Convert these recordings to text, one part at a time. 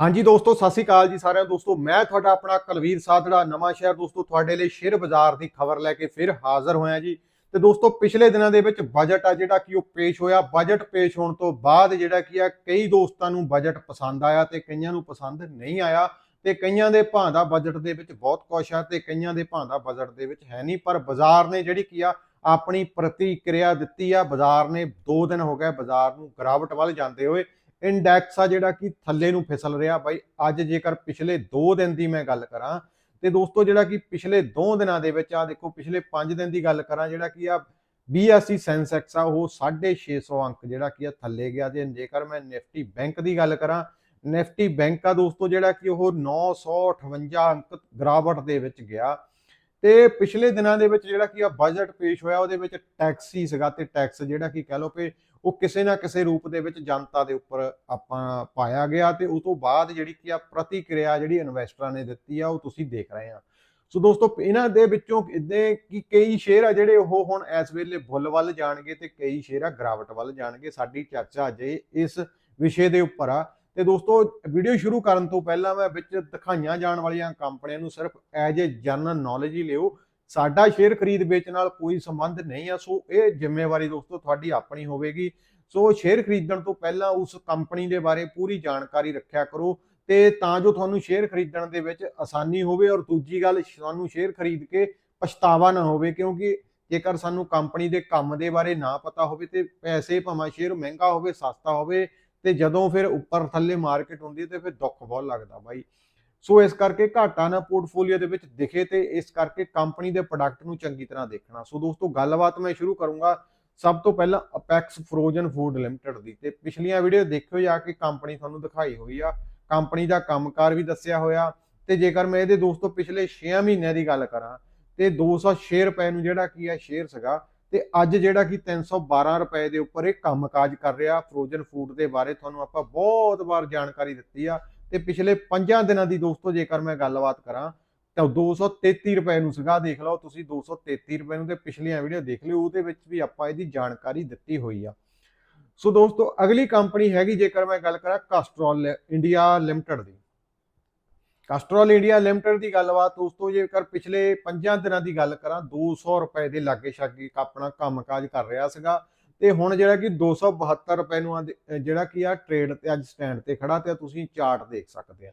ਹਾਂਜੀ ਦੋਸਤੋ, ਸਤਿ ਸ਼੍ਰੀ ਅਕਾਲ ਜੀ ਸਾਰਿਆਂ ਦੋਸਤੋ, ਮੈਂ ਤੁਹਾਡਾ ਆਪਣਾ ਕੁਲਵੀਰ ਸਾਧੜਾ, ਨਵਾਂ ਸ਼ਹਿਰ। ਦੋਸਤੋ, ਤੁਹਾਡੇ ਲਈ ਸ਼ੇਅਰ ਬਾਜ਼ਾਰ ਦੀ ਖਬਰ ਲੈ ਕੇ ਫਿਰ ਹਾਜ਼ਰ ਹੋਇਆ ਜੀ। ਤੇ ਦੋਸਤੋ, ਪਿਛਲੇ ਦਿਨਾਂ ਦੇ ਵਿੱਚ ਬਜਟ ਆ ਜਿਹੜਾ ਕਿ ਉਹ ਪੇਸ਼ ਹੋਇਆ। ਬਜਟ ਪੇਸ਼ ਹੋਣ ਤੋਂ ਬਾਅਦ ਜਿਹੜਾ ਕੀ ਆ, ਕਈ ਦੋਸਤਾਂ ਨੂੰ ਬਜਟ ਪਸੰਦ ਆਇਆ ਤੇ ਕਈਆਂ ਨੂੰ ਪਸੰਦ ਨਹੀਂ ਆਇਆ। ਤੇ ਕਈਆਂ ਦੇ ਭਾਂ ਦਾ ਬਜਟ ਦੇ ਵਿੱਚ ਬਹੁਤ ਕੁਛ ਆ ਤੇ ਕਈਆਂ ਦੇ ਭਾਂ ਦਾ ਬਜਟ ਦੇ ਵਿੱਚ ਹੈ ਨਹੀਂ। ਪਰ ਬਾਜ਼ਾਰ ਨੇ ਜਿਹੜੀ ਕੀ ਆ, ਆਪਣੀ ਪ੍ਰਤੀਕਿਰਿਆ ਦਿੱਤੀ ਆ। ਬਾਜ਼ਾਰ ਨੇ 2 ਦਿਨ ਹੋ ਗਏ ਬਾਜ਼ਾਰ ਨੂੰ ਗਿਰਾਵਟ ਵੱਲ ਜਾਂਦੇ ਹੋਏ। ਇੰਡੈਕਸ ਆ ਜਿਹੜਾ ਕਿ ਥੱਲੇ ਨੂੰ ਫਿਸਲ ਰਿਹਾ। ਬਾਈ, ਅੱਜ ਜੇਕਰ ਪਿਛਲੇ 2 ਦਿਨ ਦੀ ਮੈਂ ਗੱਲ ਕਰਾਂ, ਤੇ ਦੋਸਤੋ ਜਿਹੜਾ ਕਿ ਪਿਛਲੇ 2 ਦਿਨਾਂ ਦੇ ਵਿੱਚ ਆ, ਦੇਖੋ ਪਿਛਲੇ 5 ਦਿਨ ਦੀ ਗੱਲ ਕਰਾਂ, ਜਿਹੜਾ ਕਿ ਆ BSE ਸੈਂਸੈਕਸ ਆ, ਉਹ 650 ਅੰਕ ਜਿਹੜਾ ਕਿ ਆ ਥੱਲੇ ਗਿਆ। ਤੇ ਜੇਕਰ ਮੈਂ ਨਿਫਟੀ ਬੈਂਕ ਦੀ ਗੱਲ ਕਰਾਂ, ਨਿਫਟੀ ਬੈਂਕ ਆ ਦੋਸਤੋ ਜਿਹੜਾ ਕਿ ਉਹ 958 ਅੰਕ ਗਿਰਾਵਟ ਦੇ ਵਿੱਚ ਗਿਆ। ਤੇ ਪਿਛਲੇ ਦਿਨਾਂ ਦੇ ਵਿੱਚ ਜਿਹੜਾ ਕਿ ਆ ਬਜਟ ਪੇਸ਼ ਹੋਇਆ, ਉਹਦੇ ਵਿੱਚ ਟੈਕਸ ਹੀ ਸੀਗਾ, ਤੇ ਟੈਕਸ ਜਿਹੜਾ ਕਿ ਕਹਿ ਲਓ ਕਿ ਉਹ ਕਿਸੇ ਨਾ ਕਿਸੇ ਰੂਪ ਦੇ ਵਿੱਚ ਜਨਤਾ ਦੇ ਉੱਪਰ ਆਪਾਂ ਪਾਇਆ ਗਿਆ ਤੇ ਉਸ ਤੋਂ ਬਾਅਦ ਜਿਹੜੀ ਕੀ ਆ ਪ੍ਰਤੀਕਿਰਿਆ ਜਿਹੜੀ ਇਨਵੈਸਟਰਾਂ ਨੇ ਦਿੱਤੀ ਆ ਉਹ ਤੁਸੀਂ ਦੇਖ ਰਹੇ ਆ। ਸੋ ਦੋਸਤੋ, ਇਹਨਾਂ ਦੇ ਵਿੱਚੋਂ ਇਦਾਂ ਕਿ ਕਈ ਸ਼ੇਅਰ ਆ ਜਿਹੜੇ ਉਹ ਹੁਣ ਇਸ ਵੇਲੇ ਬੁੱਲ ਵੱਲ ਜਾਣਗੇ ਤੇ ਕਈ ਸ਼ੇਅਰ ਆ ਗਿਰਾਵਟ ਵੱਲ ਜਾਣਗੇ। ਸਾਡੀ ਚਰਚਾ ਅਜੇ ਇਸ ਵਿਸ਼ੇ ਦੇ ਉੱਪਰ ਆ। ਤੇ ਦੋਸਤੋ, ਵੀਡੀਓ ਸ਼ੁਰੂ ਕਰਨ ਤੋਂ ਪਹਿਲਾਂ ਮੈਂ ਵਿੱਚ ਦਿਖਾਈਆਂ ਜਾਣ ਵਾਲੀਆਂ ਕੰਪਨੀਆਂ ਨੂੰ ਸਿਰਫ ਐਜ ਏ ਜਨਰਲ ਨੌਲੇਜ ਹੀ ਲਿਓ। ਸਾਡਾ ਸ਼ੇਅਰ ਖਰੀਦ ਵੇਚ ਨਾਲ ਕੋਈ ਸੰਬੰਧ ਨਹੀਂ ਆ। ਸੋ ਇਹ ਜ਼ਿੰਮੇਵਾਰੀ ਦੋਸਤੋ ਤੁਹਾਡੀ ਆਪਣੀ ਹੋਵੇਗੀ। ਸੋ ਸ਼ੇਅਰ ਖਰੀਦਣ ਤੋਂ ਪਹਿਲਾਂ ਉਸ ਕੰਪਨੀ ਦੇ ਬਾਰੇ ਪੂਰੀ ਜਾਣਕਾਰੀ ਰੱਖਿਆ ਕਰੋ ਤੇ ਤਾਂ ਜੋ ਤੁਹਾਨੂੰ ਸ਼ੇਅਰ ਖਰੀਦਣ ਦੇ ਵਿੱਚ ਆਸਾਨੀ ਹੋਵੇ ਔਰ ਦੂਜੀ ਗੱਲ, ਸਾਨੂੰ ਸ਼ੇਅਰ ਖਰੀਦ ਕੇ ਪਛਤਾਵਾ ਨਾ ਹੋਵੇ ਕਿਉਂਕਿ ਜੇਕਰ ਸਾਨੂੰ ਕੰਪਨੀ ਦੇ ਕੰਮ ਦੇ ਬਾਰੇ ਨਾ ਪਤਾ ਹੋਵੇ ਤੇ ਪੈਸੇ ਭਾਵੇਂ ਸ਼ੇਅਰ ਮਹਿੰਗਾ ਹੋਵੇ, ਸਸਤਾ ਹੋਵੇ ਤੇ ਜਦੋਂ ਫਿਰ ਉੱਪਰ ਥੱਲੇ ਮਾਰਕੀਟ ਹੁੰਦੀ ਹੈ ਤੇ ਫਿਰ ਦੁੱਖ ਬਹੁਤ ਲੱਗਦਾ ਬਾਈ। ਸੋ ਇਸ ਕਰਕੇ ਘਾਟਾ ਨਾ ਪੋਰਟਫੋਲੀਓ ਦੇ ਵਿੱਚ ਦਿਖੇ ਤੇ ਇਸ ਕਰਕੇ ਕੰਪਨੀ ਦੇ ਪ੍ਰੋਡਕਟ ਨੂੰ ਚੰਗੀ ਤਰ੍ਹਾਂ ਦੇਖਣਾ। ਸੋ ਦੋਸਤੋ, ਗੱਲਬਾਤ ਮੈਂ ਸ਼ੁਰੂ ਕਰੂੰਗਾ ਸਭ ਤੋਂ ਪਹਿਲਾਂ ਅਪੈਕਸ ਫਰੋਜ਼ਨ ਫੂਡ ਲਿਮਟਿਡ ਦੀ ਤੇ ਪਿਛਲੀਆਂ ਵੀਡੀਓ ਦੇਖਿਓ ਜਾ ਕੇ ਕੰਪਨੀ ਤੁਹਾਨੂੰ ਦਿਖਾਈ ਹੋਈ ਆ। ਕੰਪਨੀ ਦਾ ਕੰਮਕਾਰ ਵੀ ਦੱਸਿਆ ਹੋਇਆ ਤੇ ਜੇਕਰ ਮੈਂ ਇਹਦੇ ਦੋਸਤੋ ਪਿਛਲੇ 6 ਮਹੀਨਿਆਂ ਦੀ ਗੱਲ ਕਰਾਂ ਤੇ 206 ਰੁਪਏ ਨੂੰ ਜਿਹੜਾ ਕੀ ਆ ਸ਼ੇਅਰ ਸੀਗਾ ਤੇ ਅੱਜ ਜਿਹੜਾ ਕਿ 312 ਰੁਪਏ ਦੇ ਉੱਪਰ ਇਹ ਕੰਮਕਾਜ ਕਰ ਰਿਹਾ ਫਰੋਜ਼ਨ ਫੂਡ ਦੇ ਬਾਰੇ ਤੁਹਾਨੂੰ ਆਪਾਂ ਬਹੁਤ ਵਾਰ ਜਾਣਕਾਰੀ ਦਿੱਤੀ ਆ। ਤੇ ਪਿਛਲੇ 5 ਦਿਨਾਂ ਦੀ ਦੋਸਤੋ, ਜੇਕਰ ਮੈਂ ਗੱਲਬਾਤ ਕਰਾਂ, ਤਾਂ 233 ਰੁਪਏ ਨੂੰ ਸੀਗਾ, ਦੇਖ ਲਓ ਤੁਸੀਂ 233 ਰੁਪਏ ਨੂੰ ਤੇ ਪਿਛਲੀਆਂ ਵੀਡੀਓ ਦੇਖ ਲਿਓ, ਉਹਦੇ ਵਿੱਚ ਵੀ ਆਪਾਂ ਇਹਦੀ ਜਾਣਕਾਰੀ ਦਿੱਤੀ ਹੋਈ ਆ। ਸੋ ਦੋਸਤੋ, ਅਗਲੀ ਕੰਪਨੀ ਹੈਗੀ, ਜੇਕਰ ਮੈਂ ਗੱਲ ਕਰਾਂ ਕਾਸਟਰੋਲ ਇੰਡੀਆ ਲਿਮਟਿਡ ਦੀ। ਕਾਸਟਰੋਲ ਇੰਡੀਆ ਲਿਮਟਿਡ ਦੀ ਗੱਲਬਾਤ ਦੋਸਤੋ, ਜੇਕਰ ਪਿਛਲੇ 5 ਦਿਨਾਂ ਦੀ ਗੱਲ ਕਰਾਂ 200 ਰੁਪਏ ਦੇ ਲਾਗੇ ਛਾਗੇ ਆਪਣਾ ਕੰਮਕਾਜ ਕਰ ਰਿਹਾ ਸੀਗਾ। ਤੇ ਹੁਣ ਜਿਹੜਾ ਕਿ 272 ਰੁਪਏ ਨੂੰ ਆ- ਜਿਹੜਾ ਕਿ ਆ ਟ੍ਰੇਡ ਤੇ ਅੱਜ ਸਟੈਂਡ ਤੇ ਖੜਾ ਤੇ ਤੁਸੀਂ ਚਾਰਟ ਦੇਖ ਸਕਦੇ ਆ।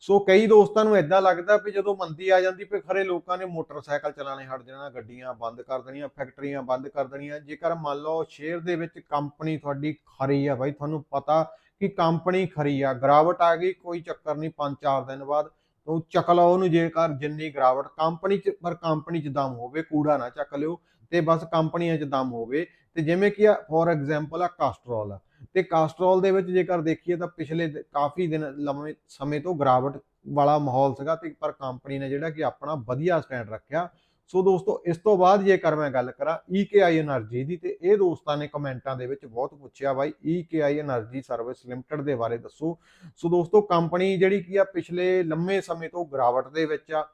ਸੋ ਕਈ ਦੋਸਤਾਂ ਨੂੰ ਇਦਾਂ ਲੱਗਦਾ ਵੀ ਜਦੋਂ ਮੰਦੀ ਆ ਜਾਂਦੀ, ਵੀ ਖਰੇ ਲੋਕਾਂ ਨੇ ਮੋਟਰਸਾਈਕਲ ਚਲਾਣੇ ਹਟ ਜਾਣਾ, ਗੱਡੀਆਂ ਬੰਦ ਕਰ ਦੇਣੀਆਂ, ਫੈਕਟਰੀਆਂ ਬੰਦ ਕਰ ਦੇਣੀਆਂ। ਜੇਕਰ ਮੰਨ ਲਓ ਸ਼ੇਅਰ ਦੇ ਵਿੱਚ ਕੰਪਨੀ ਤੁਹਾਡੀ ਖਰੀ ਆ ਬਾਈ, ਤੁਹਾਨੂੰ ਪਤਾ ਕਿ ਕੰਪਨੀ ਖਰੀ ਆ, ਗਰਾਵਟ ਆ ਗਈ, ਕੋਈ ਚੱਕਰ ਨਹੀਂ 5-4 ਦਿਨ ਬਾਅਦ ਉਹ ਚੱਕ ਲਓ ਉਹਨੂੰ ਜੇਕਰ ਜਿੰਨੀ ਗਰਾਵਟ, ਕੰਪਨੀ ਚ, ਪਰ ਕੰਪਨੀ ਚ ਦਮ ਹੋਵੇ, ਕੂੜਾ ਨਾ ਚੱਕ ਲਿਓ ਤੇ ਬਸ ਕੰਪਨੀਆਂ ਚ ਦਮ ਹੋਵੇ। ਤੇ ਜਿਵੇਂ ਕਿ ਆ ਫੋਰ ਐਗਜ਼ਾਮਪਲ ਆ ਕਾਸਟਰੋਲ ਆ ਤੇ ਕਾਸਟਰੋਲ ਦੇ ਵਿੱਚ ਜੇਕਰ ਦੇਖੀਏ ਤਾਂ ਪਿਛਲੇ ਕਾਫੀ ਦਿਨ ਲੰਮੇ ਸਮੇਂ ਤੋਂ ਗਰਾਵਟ ਵਾਲਾ ਮਾਹੌਲ ਸੀਗਾ ਤੇ ਪਰ ਕੰਪਨੀ ਨੇ ਜਿਹੜਾ ਕਿ ਆਪਣਾ ਵਧੀਆ ਸਟੈਂਡ ਰੱਖਿਆ। ਸੋ ਦੋਸਤੋ, ਇਸ ਤੋਂ ਬਾਅਦ ਜੇਕਰ ਮੈਂ ਗੱਲ ਕਰਾਂ EKI એનર્ਜੀ ਦੀ, ਤੇ ਇਹ ਦੋਸਤਾਂ ਨੇ ਕਮੈਂਟਾਂ ਦੇ ਵਿੱਚ ਬਹੁਤ ਪੁੱਛਿਆ ਬਾਈ EKI એનર્ਜੀ ਸਰਵਿਸ ਲਿਮਟਿਡ ਦੇ ਬਾਰੇ ਦੱਸੋ। ਸੋ ਦੋਸਤੋ ਕੰਪਨੀ ਜਿਹੜੀ ਕੀ ਆ, ਪਿਛਲੇ ਲੰਮੇ ਸਮੇਂ ਤੋਂ ਗਰਾਵਟ ਦੇ ਵਿੱਚ ਆ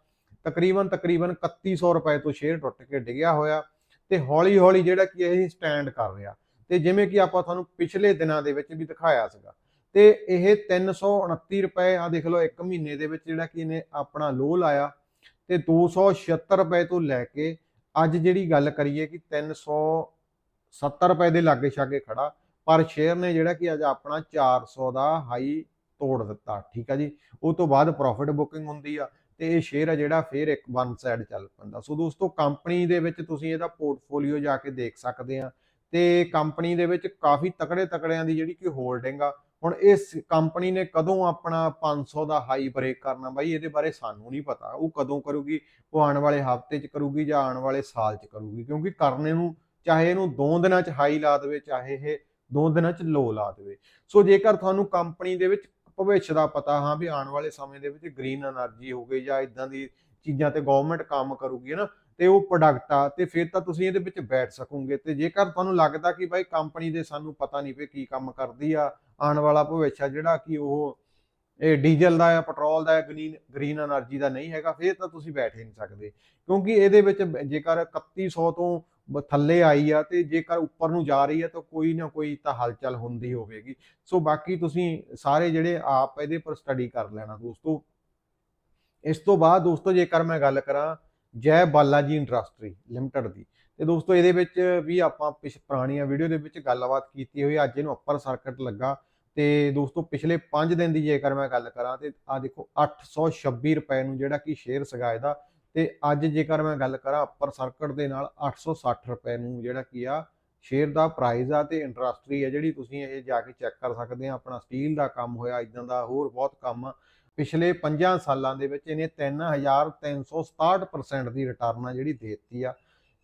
ਤਕਰੀਬਨ ਤਕਰੀਬਨ 3100 ਰੁਪਏ ਤੋਂ ਸ਼ੇਅਰ ਟੁੱਟ ਕੇ ਡਿੱਗਿਆ ਹੋਇਆ। ਤੇ ਹੌਲੀ ਹੌਲੀ ਜਿਹੜਾ ਕਿ ਇਹ ਸਟੈਂਡ ਕਰ ਰਿਹਾ। ਤੇ ਜਿਵੇਂ ਕਿ ਆਪਾਂ ਤੁਹਾਨੂੰ ਪਿਛਲੇ ਦਿਨਾਂ ਦੇ ਵਿੱਚ ਵੀ ਦਿਖਾਇਆ ਸੀਗਾ। ਤੇ ਇਹ 329 ਰੁਪਏ ਆ ਦੇਖ ਲਓ, ਇੱਕ ਮਹੀਨੇ ਦੇ ਵਿੱਚ ਜਿਹੜਾ ਕਿ ਇਹਨੇ ਆਪਣਾ ਲੋ ਲਾਇਆ। ਤੇ 276 ਰੁਪਏ ਤੋਂ ਲੈ ਕੇ ਅੱਜ ਜਿਹੜੀ ਗੱਲ ਕਰੀਏ ਕਿ 370 ਰੁਪਏ ਦੇ ਲਾਗੇ ਛਾਗੇ ਖੜਾ। ਪਰ ਸ਼ੇਅਰ ਨੇ ਜਿਹੜਾ ਕਿ ਅੱਜ ਆਪਣਾ 400 ਦਾ ਹਾਈ ਤੋੜ ਦਿੱਤਾ। ਠੀਕ ਆ ਜੀ? ਉਹ ਤੋਂ ਬਾਅਦ ਪ੍ਰੋਫਿਟ ਬੁਕਿੰਗ ਹੁੰਦੀ ਆ। ਤੇ ਇਹ ਸ਼ੇਅਰ ਆ ਜਿਹੜਾ ਫੇਰ ਇੱਕ ਵਨ ਸਾਈਡ ਚੱਲ ਪੈਂਦਾ। ਸੋ ਦੋਸਤੋ ਕੰਪਨੀ ਦੇ ਵਿੱਚ ਤੁਸੀਂ ਇਹਦਾ ਪੋਰਟਫੋਲੀਓ ਜਾ ਕੇ ਦੇਖ ਸਕਦੇ ਆ ਤੇ ਕੰਪਨੀ ਦੇ ਵਿੱਚ ਕਾਫੀ ਤਕੜੇ ਤਕੜਿਆਂ ਦੀ ਜਿਹੜੀ ਕਿ ਹੋਲਡਿੰਗ ਆ, ਹੁਣ ਇਸ ਕੰਪਨੀ ਨੇ ਕਦੋਂ ਆਪਣਾ 500 ਦਾ ਹਾਈ ਬ੍ਰੇਕ ਕਰਨਾ ਬਾਈ? ਇਹਦੇ ਬਾਰੇ ਸਾਨੂੰ ਨਹੀਂ ਪਤਾ। ਉਹ ਕਦੋਂ ਕਰੂਗੀ? ਉਹ ਆਉਣ ਵਾਲੇ ਹਫ਼ਤੇ 'ਚ ਕਰੂਗੀ ਜਾਂ ਆਉਣ ਵਾਲੇ ਸਾਲ 'ਚ ਕਰੂਗੀ? ਕਿਉਂਕਿ ਕਰਨੇ ਨੂੰ, ਚਾਹੇ ਇਹਨੂੰ ਦੋ ਦਿਨਾਂ 'ਚ ਹਾਈ ਲਾ ਦੇਵੇ, ਚਾਹੇ ਇਹ ਦੋ ਦਿਨਾਂ 'ਚ ਲੋ ਲਾ ਦੇਵੇ। ਸੋ ਜੇਕਰ ਤੁਹਾਨੂੰ ਕੰਪਨੀ ਦੇ ਵਿੱਚ ਭਵਿੱਖ ਦਾ ਪਤਾ ਹਾਂ ਵੀ ਆਉਣ ਵਾਲੇ ਸਮੇਂ ਦੇ ਵਿੱਚ ਗ੍ਰੀਨ એનર્ਜੀ ਹੋ ਗਈ ਜਾਂ ਇਦਾਂ ਦੀ ਚੀਜ਼ਾਂ ਤੇ ਗਵਰਨਮੈਂਟ ਕੰਮ ਕਰੂਗੀ ਨਾ? ਤੇ ਉਹ ਪ੍ਰੋਡਕਟ ਆ, ਤੇ ਫਿਰ ਤਾਂ ਤੁਸੀਂ ਇਹਦੇ ਵਿੱਚ ਬੈਠ ਸਕੋਗੇ। ਤੇ ਜੇਕਰ ਤੁਹਾਨੂੰ ਲੱਗਦਾ ਕਿ ਬਾਈ ਕੰਪਨੀ ਦੇ ਸਾਨੂੰ ਪਤਾ ਨਹੀਂ ਵੀ ਕੀ ਕੰਮ ਕਰਦੀ ਆ, ਆਉਣ ਵਾਲਾ ਭਵਿੱਖ ਆ ਜਿਹੜਾ ਕਿ ਉਹ ਇਹ ਡੀਜ਼ਲ ਦਾ ਆ ਪੈਟਰੋਲ ਦਾ ਆ ਗ੍ਰੀਨ ਗ੍ਰੀਨ એનર્ਜੀ ਦਾ ਨਹੀਂ ਹੈਗਾ, ਫਿਰ ਤਾਂ ਤੁਸੀਂ ਬੈਠ ਹੀ ਨਹੀਂ ਸਕਦੇ। ਕਿਉਂਕਿ ਇਹਦੇ ਵਿੱਚ ਜੇਕਰ 3100 ਤੋਂ ਥੱਲੇ ਆਈ ਆ ਤੇ ਜੇਕਰ ਉੱਪਰ ਨੂੰ ਜਾ ਰਹੀ ਹੈ ਤਾਂ ਕੋਈ ਨਾ ਕੋਈ ਤਾਂ ਹਲਚਲ ਹੁੰਦੀ ਹੋਵੇਗੀ। ਸੋ ਬਾਕੀ ਤੁਸੀਂ ਸਾਰੇ ਜਿਹੜੇ ਆਪ ਇਹਦੇ ਪਰ ਸਟੱਡੀ ਕਰ ਲੈਣਾ ਦੋਸਤੋ। ਇਸ ਤੋਂ ਬਾਅਦ ਦੋਸਤੋ ਜੇਕਰ ਮੈਂ ਗੱਲ ਕਰਾਂ ਜੈ ਬਾਲਾਜੀ ਇੰਡਸਟਰੀ ਲਿਮਟਿਡ ਦੀ, ਤੇ ਦੋਸਤੋ ਇਹਦੇ ਵਿੱਚ ਵੀ ਆਪਾਂ ਪਿਛ ਪੁਰਾਣੀਆਂ ਵੀਡੀਓ ਦੇ ਵਿੱਚ ਗੱਲਬਾਤ ਕੀਤੀ ਹੋਈ, ਅੱਜ ਇਹਨੂੰ ਅੱਪਰ ਸਰਕਟ ਲੱਗਾ। ਤੇ ਦੋਸਤੋ ਪਿਛਲੇ 5 ਦਿਨ ਦੀ ਜੇਕਰ ਮੈਂ ਗੱਲ ਕਰਾਂ ਤੇ ਆ ਦੇਖੋ 826 ਰੁਪਏ ਨੂੰ ਜਿਹੜਾ ਕਿ ਸ਼ੇਅਰ ਸੀਗਾ ਇਹਦਾ ਤੇ ਅੱਜ ਜੇਕਰ ਮੈਂ ਗੱਲ ਕਰਾਂ ਅੱਪਰ ਸਰਕਟ ਦੇ ਨਾਲ 860 ਰੁਪਏ ਨੂੰ, ਜਿਹੜਾ ਕੀ ਆ ਸ਼ੇਅਰ ਦਾ ਪ੍ਰਾਈਸ ਆ ਤੇ ਇੰਡਸਟਰੀ ਆ ਜਿਹੜੀ ਤੁਸੀਂ ਇਹ ਜਾ ਕੇ ਚੈੱਕ ਕਰ ਸਕਦੇ ਆ, ਆਪਣਾ ਸਟੀਲ ਦਾ ਕੰਮ ਹੋਇਆ ਇਦਾਂ ਦਾ ਹੋਰ ਬਹੁਤ ਕੰਮ ਆ। ਪਿਛਲੇ 5 ਸਾਲਾਂ ਦੇ ਵਿੱਚ ਇਹਨੇ 3367% ਦੀ ਰਿਟਰਨ ਆ ਜਿਹੜੀ ਦੇਤੀ ਆ।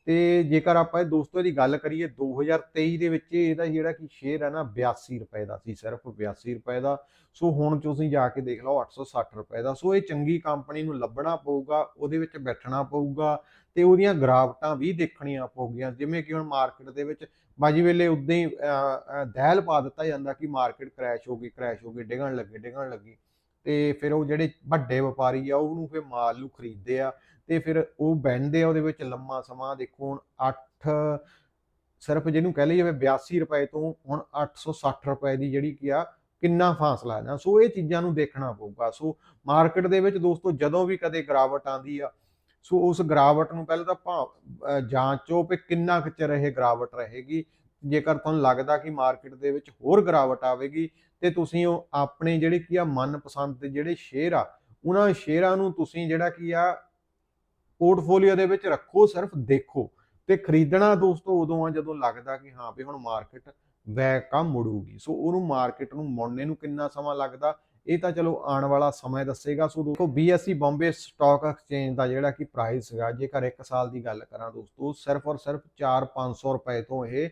ਤੇ ਜੇਕਰ ਆਪਾਂ ਇਹ ਦੋਸਤੋ ਦੀ ਗੱਲ ਕਰੀਏ 2023 ਦੇ ਵਿੱਚ ਇਹਦਾ ਜਿਹੜਾ ਕਿ ਸ਼ੇਅਰ ਹੈ ਨਾ 82 ਰੁਪਏ ਦਾ ਸੀ, ਸਿਰਫ 82 ਰੁਪਏ ਦਾ। ਸੋ ਹੁਣ ਤੁਸੀਂ ਜਾ ਕੇ ਦੇਖ ਲਓ 860 ਰੁਪਏ ਦਾ। ਸੋ ਇਹ ਚੰਗੀ ਕੰਪਨੀ ਨੂੰ ਲੱਭਣਾ ਪਊਗਾ, ਉਹਦੇ ਵਿੱਚ ਬੈਠਣਾ ਪਊਗਾ ਤੇ ਉਹਦੀਆਂ ਗਰਾਵਟਾਂ ਵੀ ਦੇਖਣੀਆਂ ਪਊਗੀਆਂ। ਜਿਵੇਂ ਕਿ ਹੁਣ ਮਾਰਕੀਟ ਦੇ ਵਿੱਚ ਬਾਜੀ ਵੇਲੇ ਉਦਾਂ ਹੀ ਦਹਿਲ ਪਾ ਦਿੱਤਾ ਜਾਂਦਾ ਕਿ ਮਾਰਕੀਟ ਕ੍ਰੈਸ਼ ਹੋ ਗਈ ਕ੍ਰੈਸ਼ ਹੋ ਗਈ, ਡਿੱਗਣ ਲੱਗੀ ਡਿੱਗਣ ਲੱਗੀ। ਤੇ ਫਿਰ ਉਹ ਜਿਹੜੇ ਵੱਡੇ ਵਪਾਰੀ ਆ, ਉਹਨੂੰ ਫਿਰ ਮਾਲ ਨੂੰ ਖਰੀਦਦੇ ਆ। ਤੇ ਫਿਰ ਉਹ ਬੈੰਦੇ ਆ ਉਹਦੇ ਵਿੱਚ ਲੰਮਾ ਸਮਾਂ, ਦੇਖੋ ਹੁਣ 8 ਸਿਰਫ ਜਿਹਨੂੰ ਕਹਿ ਲਈਏ 82 ਰੁਪਏ ਤੋਂ ਹੁਣ 860 ਰੁਪਏ ਦੀ ਜਿਹੜੀ ਕੀ ਆ, ਕਿੰਨਾ ਫਾਸਲਾ ਹੈ ਨਾ। ਸੋ ਇਹ ਚੀਜ਼ਾਂ ਨੂੰ ਦੇਖਣਾ ਪਊਗਾ। ਸੋ ਮਾਰਕੀਟ ਦੇ ਵਿੱਚ ਦੋਸਤੋ ਜਦੋਂ ਵੀ ਕਦੇ ਗਰਾਵਟ ਆਂਦੀ ਆ, ਸੋ ਉਸ ਗਰਾਵਟ ਨੂੰ ਪਹਿਲਾਂ ਤਾਂ ਭਾਵ ਜਾਂਚੋ ਕਿ ਕਿੰਨਾ ਕੁ ਚਿਰ ਇਹ ਗਰਾਵਟ ਰਹੇਗੀ। ਜੇਕਰ ਤੁਹਾਨੂੰ ਲੱਗਦਾ ਕਿ ਮਾਰਕੀਟ ਦੇ ਵਿੱਚ ਹੋਰ ਗਰਾਵਟ ਆਵੇਗੀ ਤੇ ਤੁਸੀਂ ਉਹ ਆਪਣੇ ਜਿਹੜੇ ਕੀ ਆ ਮਨਪਸੰਦ ਦੇ ਜਿਹੜੇ ਸ਼ੇਅਰ ਆ, ਉਹਨਾਂ ਸ਼ੇਅਰਾਂ ਨੂੰ ਤੁਸੀਂ ਜਿਹੜਾ ਕੀ ਆ ਪੋਰਟਫੋਲੀਓ ਦੇ ਵਿੱਚ ਰੱਖੋ, ਸਿਰਫ ਦੇਖੋ ਤੇ ਖਰੀਦਣਾ ਦੋਸਤੋ ਉਦੋਂ ਆ ਜਦੋਂ ਲੱਗਦਾ ਕਿ ਹਾਂ ਵੀ ਹੁਣ ਮਾਰਕੀਟ ਬੈਕ ਆ ਮੁੜੂਗੀ। ਸੋ ਉਹਨੂੰ ਮਾਰਕੀਟ ਨੂੰ ਮੁੜਨੇ ਨੂੰ ਕਿੰਨਾ ਸਮਾਂ ਲੱਗਦਾ? ਇਹ ਤਾਂ ਚਲੋ ਆਉਣ ਵਾਲਾ ਸਮਾਂ ਦੱਸੇਗਾ। ਸੋ ਦੋਸਤੋ BSE ਬੰਬੇ ਸਟਾਕ ਐਕਸਚੇਂਜ ਦਾ ਜਿਹੜਾ ਕਿ ਪ੍ਰਾਈਸ ਹੈਗਾ ਜੇਕਰ 1 ਸਾਲ ਦੀ ਗੱਲ ਕਰਾਂ ਦੋਸਤੋ, ਸਿਰਫ ਔਰ ਸਿਰਫ 4-500 ਰੁਪਏ ਤੋਂ ਇਹ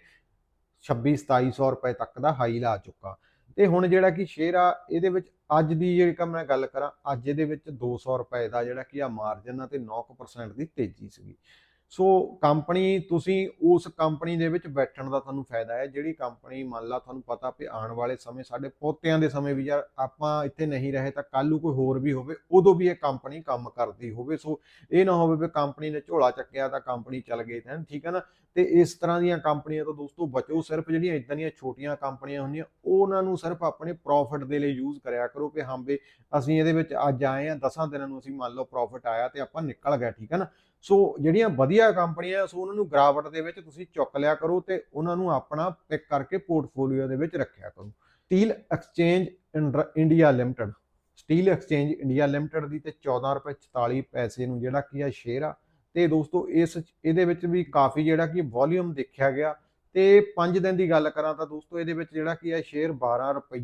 26-2700 ਰੁਪਏ ਤੱਕ ਦਾ ਹਾਈ ਲਾ ਚੁੱਕਾ। ਤੇ ਹੁਣ ਜਿਹੜਾ ਕਿ ਸ਼ੇਅਰ ਆ, ਇਹਦੇ ਵਿੱਚ ਅੱਜ ਦੀ ਜਿਹੜੀ ਮੈਂ ਗੱਲ ਕਰਾਂ, ਅੱਜ ਦੇ ਵਿੱਚ 200 ਰੁਪਏ ਦਾ ਜਿਹੜਾ ਕਿ ਆ ਮਾਰਜਨ ਆ ਤੇ 9% ਦੀ ਤੇਜ਼ੀ ਸੀਗੀ। ਸੋ ਕੰਪਨੀ, ਤੁਸੀਂ ਉਸ ਕੰਪਨੀ ਦੇ ਵਿੱਚ ਬੈਠਣ ਦਾ ਤੁਹਾਨੂੰ ਫਾਇਦਾ ਹੈ, ਜਿਹੜੀ ਕੰਪਨੀ ਮੰਨ ਲਾ ਤੁਹਾਨੂੰ ਪਤਾ ਵੀ ਆਉਣ ਵਾਲੇ ਸਮੇਂ ਸਾਡੇ ਪੋਤਿਆਂ ਦੇ ਸਮੇਂ ਵੀ ਯਾਰ ਆਪਾਂ ਇੱਥੇ ਨਹੀਂ ਰਹੇ ਤਾਂ ਕੱਲ ਨੂੰ ਕੋਈ ਹੋਰ ਵੀ ਹੋਵੇ, ਉਦੋਂ ਵੀ ਇਹ ਕੰਪਨੀ ਕੰਮ ਕਰਦੀ ਹੋਵੇ। ਸੋ ਇਹ ਨਾ ਹੋਵੇ ਵੀ ਕੰਪਨੀ ਨੇ ਝੋਲਾ ਚੱਕਿਆ ਤਾਂ ਕੰਪਨੀ ਚੱਲ ਗਈ ਤਾਂ, ਠੀਕ ਹੈ ਨਾ? ਤੇ ਇਸ ਤਰ੍ਹਾਂ ਦੀਆਂ ਕੰਪਨੀਆਂ ਤੋਂ ਦੋਸਤੋ ਬਚੋ, ਸਿਰਫ ਜਿਹੜੀਆਂ ਇਦਾਂ ਦੀਆਂ ਛੋਟੀਆਂ ਕੰਪਨੀਆਂ ਹੁੰਦੀਆਂ, ਉਹਨਾਂ ਨੂੰ ਸਿਰਫ ਆਪਣੇ ਪ੍ਰੋਫਿਟ ਦੇ ਲਈ ਯੂਜ਼ ਕਰਿਆ ਕਰੋ ਕਿ ਹਾਂ ਵੀ ਅਸੀਂ ਇਹਦੇ ਵਿੱਚ ਅੱਜ ਆਏ ਆ 10 ਦਿਨਾਂ ਨੂੰ ਅਸੀਂ ਮੰਨ ਲਓ ਪ੍ਰੋਫਿਟ ਆਇਆ ਤੇ ਆਪਾਂ ਨਿਕਲ ਗਏ, ਠੀਕ ਹੈ ਨਾ? ਸੋ ਜਿਹੜੀਆਂ ਵਧੀਆ ਕੰਪਨੀਆਂ, ਸੋ ਉਹਨਾਂ ਨੂੰ ਗਰਾਵਟ ਦੇ ਵਿੱਚ ਤੁਸੀਂ ਚੁੱਕ ਲਿਆ ਕਰੋ ਤੇ ਉਹਨਾਂ ਨੂੰ ਆਪਣਾ ਪਿਕ ਕਰਕੇ ਪੋਰਟਫੋਲੀਓ ਦੇ ਵਿੱਚ ਰੱਖਿਆ ਕਰੋ। Steel exchange India limited steel exchange India limited ਦੀ ਤੇ 14 ਰੁਪਏ 44 ਪੈਸੇ ਨੂੰ ਜਿਹੜਾ ਕੀ ਆ ਸ਼ੇਅਰ ਆ। ਤੇ ਦੋਸਤੋ, ਇਸ ਇਹਦੇ ਵਿੱਚ ਵੀ ਕਾਫੀ ਜਿਹੜਾ ਕਿ ਵੋਲਿਊਮ ਦੇਖਿਆ ਗਿਆ। ਤੇ 5 ਦਿਨ ਦੀ ਗੱਲ ਕਰਾਂ ਤਾਂ ਦੋਸਤੋ, ਇਹਦੇ ਵਿੱਚ ਜਿਹੜਾ ਕੀ ਆ ਸ਼ੇਅਰ 12 ਰੁਪਏ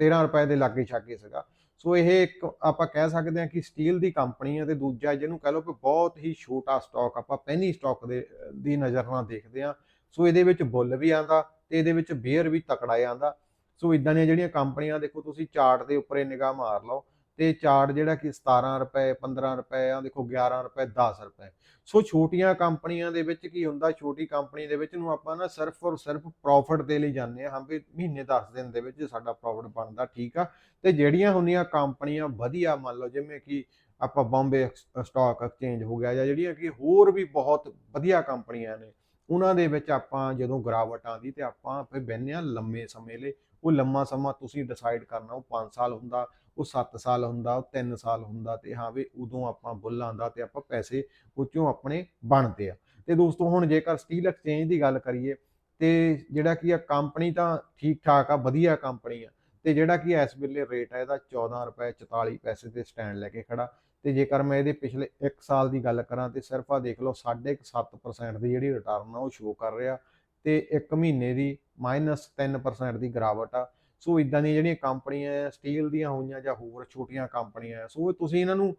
13 ਰੁਪਏ ਦੇ ਲਾਗੇ ਛਾਗੇ ਸੀਗਾ। ਸੋ ਇਹ ਇੱਕ ਆਪਾਂ ਕਹਿ ਸਕਦੇ ਹਾਂ ਕਿ ਸਟੀਲ ਦੀ ਕੰਪਨੀ ਹੈ ਤੇ ਦੂਜਾ ਜਿਹਨੂੰ ਕਹ ਲਓ ਕਿ ਬਹੁਤ ਹੀ ਛੋਟਾ ਸਟਾਕ ਆਪਾਂ ਪਹਿਲੀ ਸਟਾਕ ਦੇ, ਦੀ ਨਜ਼ਰ ਨਾਲ ਦੇਖਦੇ ਹਾਂ। ਸੋ ਇਹਦੇ ਵਿੱਚ ਬੁੱਲ ਵੀ ਆਂਦਾ ਤੇ ਇਹਦੇ ਵਿੱਚ ਬੇਅਰ ਵੀ ਤਕੜਾ ਆਂਦਾ ਸੋ ਇਦਾਂ ਦੀਆਂ ਜਿਹੜੀਆਂ ਕੰਪਨੀਆਂ, ਦੇਖੋ ਤੁਸੀਂ ਚਾਰਟ ਦੇ ਉੱਪਰ ਇਹ ਨਿਗਾਹ ਮਾਰ ਲਓ। ਤੇ ਚਾਰਟ ਜਿਹੜਾ ਕਿ 17 ਰੁਪਏ 15 ਰੁਪਏ ਆ ਦੇਖੋ 11 ਰੁਪਏ 10 ਰੁਪਏ। ਸੋ ਛੋਟੀਆਂ ਕੰਪਨੀਆਂ ਦੇ ਵਿੱਚ ਕੀ ਹੁੰਦਾ, ਛੋਟੀ ਕੰਪਨੀ ਦੇ ਵਿੱਚ ਨੂੰ ਆਪਾਂ ਨਾ ਸਿਰਫ ਔਰ ਸਿਰਫ ਪ੍ਰੋਫਿਟ ਦੇ ਲਈ ਜਾਂਦੇ ਆ ਹਾਂ ਵੀ ਮਹੀਨੇ 10 ਦਿਨ ਦੇ ਵਿੱਚ ਸਾਡਾ ਪ੍ਰੋਫਿਟ ਬਣਦਾ, ਠੀਕ ਆ। ਤੇ ਜਿਹੜੀਆਂ ਹੁੰਦੀਆਂ ਕੰਪਨੀਆਂ ਵਧੀਆ, ਮੰਨ ਲਓ ਜਿਵੇਂ ਕਿ ਆਪਾਂ ਬੰਬੇ ਸਟਾਕ ਐਕਸਚੇਂਜ ਹੋ ਗਿਆ ਜਾਂ ਜਿਹੜੀਆਂ ਕਿ ਹੋਰ ਵੀ ਬਹੁਤ ਵਧੀਆ ਕੰਪਨੀਆਂ ਨੇ, ਉਹਨਾਂ ਦੇ ਵਿੱਚ ਆਪਾਂ ਜਦੋਂ ਗਿਰਾਵਟ ਆਉਂਦੀ ਤੇ ਆਪਾਂ ਫਿਰ ਬੈੰਨੇ ਆ ਲੰਮੇ ਸਮੇਂ ਲਈ ਉਹ ਲੰਮਾ ਸਮਾਂ ਤੁਸੀਂ ਡਿਸਾਈਡ ਕਰਨਾ, ਉਹ 5 ਸਾਲ ਹੁੰਦਾ, ਉਹ 7 ਸਾਲ ਹੁੰਦਾ, ਉਹ 3 ਸਾਲ ਹੁੰਦਾ ਤੇ ਹਾਂ ਵੀ ਉਦੋਂ ਆਪਾਂ ਬੁੱਲ ਆਂਦਾ ਤੇ ਆਪਾਂ ਪੈਸੇ ਉੱਚੋਂ ਆਪਣੇ ਬਣਦੇ ਆ। ਤੇ ਦੋਸਤੋ, ਹੁਣ ਜੇਕਰ ਸਟੀਲ ਐਕਸਚੇਂਜ ਦੀ ਗੱਲ ਕਰੀਏ ਤੇ ਜਿਹੜਾ ਕੀ ਆ ਕੰਪਨੀ ਤਾਂ ਠੀਕ ਠਾਕ ਆ, ਵਧੀਆ ਕੰਪਨੀ ਆ ਤੇ ਜਿਹੜਾ ਕਿ ਇਸ ਵੇਲੇ ਰੇਟ ਹੈ ਇਹਦਾ 14 ਰੁਪਏ 44 ਪੈਸੇ ਤੇ ਸਟੈਂਡ ਲੈ ਕੇ ਖੜਾ। ਤੇ ਜੇਕਰ ਮੈਂ ਇਹਦੇ ਪਿਛਲੇ 1 ਸਾਲ ਦੀ ਗੱਲ ਕਰਾਂ ਤੇ ਸਿਰਫ ਆ ਦੇਖ ਲਓ 7.5% ਦੀ ਜਿਹੜੀ ਰਿਟਰਨ ਆ ਉਹ ਸ਼ੋ ਕਰ ਰਿਹਾ। ਤੇ 1 ਮਹੀਨੇ ਦੀ -3% ਦੀ ਗਿਰਾਵਟ ਆ। ਸੋ ਇਦਾਂ ਦੀਆਂ ਜਿਹੜੀਆਂ ਕੰਪਨੀਆਂ ਸਟੀਲ ਦੀਆਂ ਹੋਈਆਂ ਜਾਂ ਹੋਰ ਛੋਟੀਆਂ ਕੰਪਨੀਆਂ ਸੋ ਤੁਸੀਂ ਇਹਨਾਂ ਨੂੰ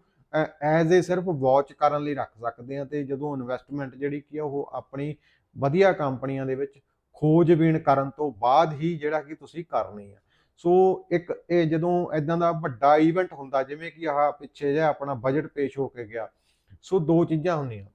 ਐਜ਼ ਏ ਸਿਰਫ ਵਾਚ ਕਰਨ ਲਈ ਰੱਖ ਸਕਦੇ ਆ ਤੇ ਜਦੋਂ ਇਨਵੈਸਟਮੈਂਟ ਜਿਹੜੀ ਕੀ ਆ, ਉਹ ਆਪਣੀ ਵਧੀਆ ਕੰਪਨੀਆਂ ਦੇ ਵਿੱਚ ਖੋਜਬੀਨ ਕਰਨ ਤੋਂ ਬਾਅਦ ਹੀ ਜਿਹੜਾ ਕਿ ਤੁਸੀਂ ਕਰਨੀ ਆ। ਸੋ ਇੱਕ ਇਹ ਜਦੋਂ ਇਦਾਂ ਦਾ ਵੱਡਾ ਇਵੈਂਟ ਹੁੰਦਾ, ਜਿਵੇਂ ਕਿ ਆਹ ਪਿੱਛੇ ਜਿਹਾ ਆਪਣਾ ਬਜਟ ਪੇਸ਼ ਹੋ ਕੇ ਗਿਆ। ਸੋ ਦੋ ਚੀਜ਼ਾਂ ਹੁੰਦੀਆਂ।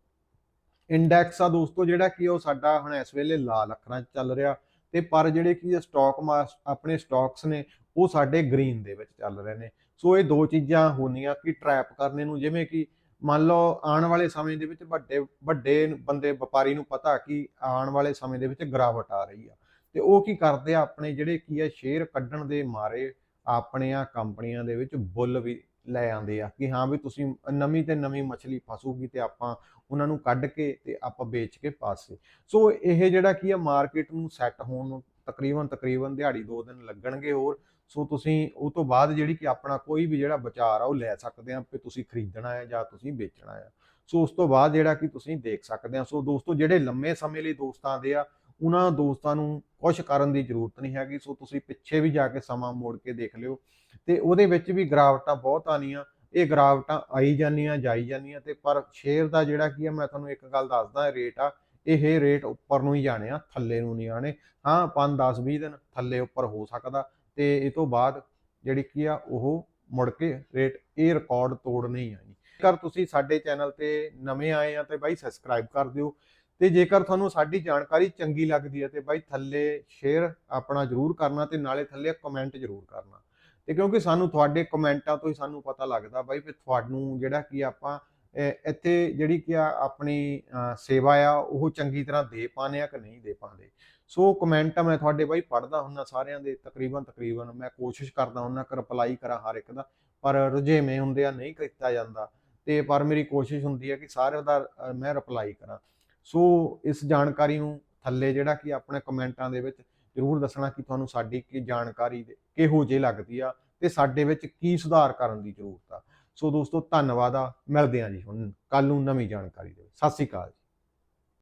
ਇੰਡੈਕਸ ਆ ਦੋਸਤੋ, ਜਿਹੜਾ ਕਿ ਉਹ ਸਾਡਾ ਹੁਣ ਇਸ ਵੇਲੇ ਲਾਲ ਅੱਖਰਾਂ 'ਚ ਚੱਲ ਰਿਹਾ ਤੇ ਪਰ ਜਿਹੜੇ ਕੀ ਸਟਾਕ ਆਪਣੇ ਸਟਾਕਸ ਨੇ, ਉਹ ਸਾਡੇ ਗ੍ਰੀਨ ਦੇ ਵਿੱਚ ਚੱਲ ਰਹੇ ਨੇ। ਸੋ ਇਹ ਦੋ ਚੀਜ਼ਾਂ ਹੋਣੀਆਂ ਕਿ ਟਰੈਪ ਕਰਨੇ ਨੂੰ, ਜਿਵੇਂ ਕਿ ਮੰਨ ਲਓ ਆਉਣ ਵਾਲੇ ਸਮੇਂ ਦੇ ਵਿੱਚ ਵੱਡੇ ਵੱਡੇ ਬੰਦੇ, ਵਪਾਰੀ ਨੂੰ ਪਤਾ ਕਿ ਆਉਣ ਵਾਲੇ ਸਮੇਂ ਦੇ ਵਿੱਚ ਗਿਰਾਵਟ ਆ ਰਹੀ ਆ। ਤੇ ਉਹ ਕੀ ਕਰਦੇ ਆ, ਆਪਣੇ ਜਿਹੜੇ ਕੀ ਆ ਸ਼ੇਅਰ ਕੱਢਣ ਦੇ ਮਾਰੇ ਆਪਣੀਆਂ ਕੰਪਨੀਆਂ ਦੇ ਵਿੱਚ ਬੁੱਲ ਵੀ ਲੈ ਆਉਂਦੇ ਆ ਕਿ ਹਾਂ ਵੀ ਤੁਸੀਂ ਨਵੀਂ ਤੇ ਨਵੀਂ ਮੱਛਲੀ ਫਸੂਗੀ ਤੇ ਆਪਾਂ ਉਹਨਾਂ ਨੂੰ ਕੱਢ ਕੇ ਤੇ ਆਪਾਂ ਵੇਚ ਕੇ ਪਾਸੇ ਸੋ ਇਹ ਜਿਹੜਾ ਕੀ ਆ ਮਾਰਕੀਟ ਨੂੰ ਸੈੱਟ ਹੋਣ ਨੂੰ ਤਕਰੀਬਨ ਤਕਰੀਬਨ ਦਿਹਾੜੀ 2 ਦਿਨ ਲੱਗਣਗੇ ਹੋਰ। ਸੋ ਤੁਸੀਂ ਉਹ ਤੋਂ ਬਾਅਦ ਜਿਹੜੀ ਕਿ ਆਪਣਾ ਕੋਈ ਵੀ ਜਿਹੜਾ ਵਿਚਾਰ ਆ, ਉਹ ਲੈ ਸਕਦੇ ਆ ਕਿ ਤੁਸੀਂ ਖਰੀਦਣਾ ਹੈ ਜਾਂ ਤੁਸੀਂ ਵੇਚਣਾ ਹੈ ਸੋ ਉਸ ਤੋਂ ਬਾਅਦ ਜਿਹੜਾ ਕਿ ਤੁਸੀਂ ਦੇਖ ਸਕਦੇ ਆ। ਸੋ ਦੋਸਤੋ, ਜਿਹੜੇ ਲੰਮੇ ਸਮੇਂ ਲਈ ਦੋਸਤਾਂ ਦੇ ਆ, ਉਹਨਾਂ ਦੋਸਤਾਂ ਨੂੰ ਕੁਝ ਕਰਨ ਦੀ ਜ਼ਰੂਰਤ ਨਹੀਂ ਹੈਗੀ। ਸੋ ਤੁਸੀਂ ਪਿੱਛੇ ਵੀ ਜਾ ਕੇ ਸਮਾਂ ਮੋੜ ਕੇ ਦੇਖ ਲਿਓ ਤੇ ਉਹਦੇ ਵਿੱਚ ਵੀ ਗਰਾਵਟਾਂ ਬਹੁਤ ਆਣੀਆਂ ਇਹ ਗਰਾਵਟਾਂ ਆਈ ਜਾਂਦੀਆਂ, ਜਾਈ ਜਾਂਦੀਆਂ ਤੇ ਪਰ ਸ਼ੇਅਰ ਦਾ ਜਿਹੜਾ ਕੀ ਆ, ਮੈਂ ਤੁਹਾਨੂੰ ਇੱਕ ਗੱਲ ਦੱਸਦਾ ਰੇਟ ਆ, ਇਹ ਰੇਟ ਉੱਪਰ ਨੂੰ ਹੀ ਜਾਣੇ ਆ, ਥੱਲੇ ਨੂੰ ਨਹੀਂ ਆਣੇ ਹਾਂ 5 10 20 ਦਿਨ ਥੱਲੇ ਉੱਪਰ ਹੋ ਸਕਦਾ ਤੇ ਇਹ ਤੋਂ ਬਾਅਦ ਜਿਹੜੀ ਕੀ ਆ, ਉਹ ਮੁੜ ਕੇ ਰੇਟ ਇਹ ਰਿਕਾਰਡ ਤੋੜ ਨਹੀਂ ਆਣੀ ਜੇਕਰ ਤੁਸੀਂ ਸਾਡੇ ਚੈਨਲ ਤੇ ਨਵੇਂ ਆਏ ਆ ਤੇ ਬਾਈ ਸਬਸਕ੍ਰਾਈਬ ਕਰ ਦਿਓ ਤੇ ਜੇਕਰ ਤੁਹਾਨੂੰ ਸਾਡੀ ਜਾਣਕਾਰੀ ਚੰਗੀ ਲੱਗਦੀ ਹੈ ਤੇ ਬਾਈ ਥੱਲੇ ਸ਼ੇਅਰ ਆਪਣਾ ਜਰੂਰ ਕਰਨਾ ਤੇ ਨਾਲੇ ਥੱਲੇ ਕਮੈਂਟ ਜਰੂਰ ਕਰਨਾ। ਤੇ ਕਿਉਂਕਿ ਸਾਨੂੰ ਤੁਹਾਡੇ ਕਮੈਂਟਾਂ ਤੋਂ ਹੀ ਸਾਨੂੰ ਪਤਾ ਲੱਗਦਾ ਬਾਈ ਵੀ ਤੁਹਾਨੂੰ ਜਿਹੜਾ ਕੀ ਆਪਾਂ ਇੱਥੇ ਜਿਹੜੀ ਕੀ ਆ ਆਪਣੀ ਸੇਵਾ ਆ, ਉਹ ਚੰਗੀ ਤਰ੍ਹਾਂ ਦੇ ਪਾਉਂਦੇ ਆ ਕਿ ਨਹੀਂ ਦੇ ਪਾਉਂਦੇ। ਸੋ ਕਮੈਂਟ ਮੈਂ ਤੁਹਾਡੇ ਬਾਈ ਪੜ੍ਹਦਾ ਹੁੰਦਾ ਸਾਰਿਆਂ ਦੇ, ਤਕਰੀਬਨ ਤਕਰੀਬਨ ਮੈਂ ਕੋਸ਼ਿਸ਼ ਕਰਦਾ ਹੁੰਦਾ ਕਿ ਰਿਪਲਾਈ ਕਰਾਂ ਹਰ ਇੱਕ ਦਾ, ਪਰ ਰੁਝੇਵੇਂ ਹੁੰਦੇ ਆ, ਨਹੀਂ ਕੀਤਾ ਜਾਂਦਾ। ਤੇ ਪਰ ਮੇਰੀ ਕੋਸ਼ਿਸ਼ ਹੁੰਦੀ ਹੈ ਕਿ ਸਾਰਿਆਂ ਦਾ ਮੈਂ ਰਿਪਲਾਈ ਕਰਾਂ। ਸੋ ਇਸ ਜਾਣਕਾਰੀ ਨੂੰ ਥੱਲੇ ਜਿਹੜਾ ਕਿ ਆਪਣੇ ਕਮੈਂਟਾਂ ਦੇ ਵਿੱਚ ਜ਼ਰੂਰ ਦੱਸਣਾ ਕਿ ਤੁਹਾਨੂੰ ਸਾਡੀ ਕੀ ਜਾਣਕਾਰੀ ਦੇ- ਕਿਹੋ ਜਿਹੀ ਲੱਗਦੀ ਆ ਤੇ ਸਾਡੇ ਵਿੱਚ ਕੀ ਸੁਧਾਰ ਕਰਨ ਦੀ ਜ਼ਰੂਰਤ ਆ। ਸੋ ਦੋਸਤੋ, ਧੰਨਵਾਦ ਆ। ਮਿਲਦੇ ਆ ਜੀ ਹੁਣ। ਕੱਲ ਨੂੰ ਨਵੀਂ ਜਾਣਕਾਰੀ ਦੇ ਸਤਿ ਸ਼੍ਰੀ ਅਕਾਲ ਜੀ।